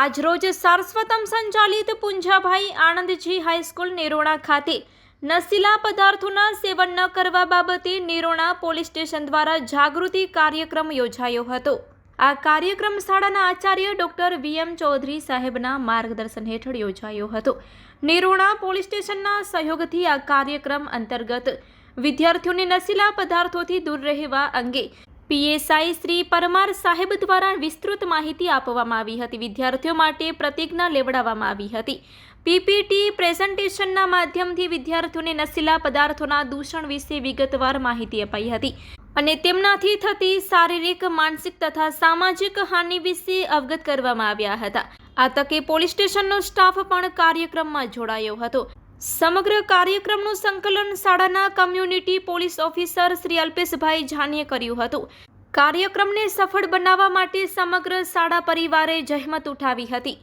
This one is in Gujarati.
આજરોજ સારસ્વતમ સંચાલિત પુંજાભાઈ આનંદજી હાઈસ્કૂલ નેરોણા ખાતે નશીલા પદાર્થોના સેવન ન કરવા બાબતે નેરોણા પોલીસ સ્ટેશન દ્વારા જાગૃતિ કાર્યક્રમ યોજાયો હતો. આ કાર્યક્રમ શાળાના આચાર્ય ડોક્ટર વીએમ ચૌધરી સાહેબના માર્ગદર્શન હેઠળ યોજાયો હતો. નેરોણા પોલીસ સ્ટેશનના સહયોગથી આ કાર્યક્રમ અંતર્ગત વિદ્યાર્થીઓને નશીલા પદાર્થોથી દૂર રહેવા અંગે પીએસઆઈ શ્રી પરમાર સાહેબ દ્વારા વિસ્તૃત માહિતી આપવામાં આવી હતી. વિદ્યાર્થીઓ માટે પ્રતિજ્ઞા લેવડાવવામાં આવી હતી. પીપીટી પ્રેઝન્ટેશનના માધ્યમથી વિદ્યાર્થીઓને નશીલા પદાર્થોના દૂષણ વિશે વિગતવાર માહિતી અપાઈ હતી અને તેમનાથી થતી શારીરિક, માનસિક તથા સામાજિક હાનિ વિશે અવગત કરવામાં આવ્યા હતા. આ તકે પોલીસ સ્ટેશનનો સ્ટાફ પણ કાર્યક્રમમાં જોડાયો હતો. સમગ્ર કાર્યક્રમનું સંકલન શાળાના community police officer Shri Alpeshbhai જાનીએ કર્યું હતું. કાર્યક્રમને સફળ બનાવવા માટે સમગ્ર શાળા પરિવારે જહેમત ઉઠાવી હતી.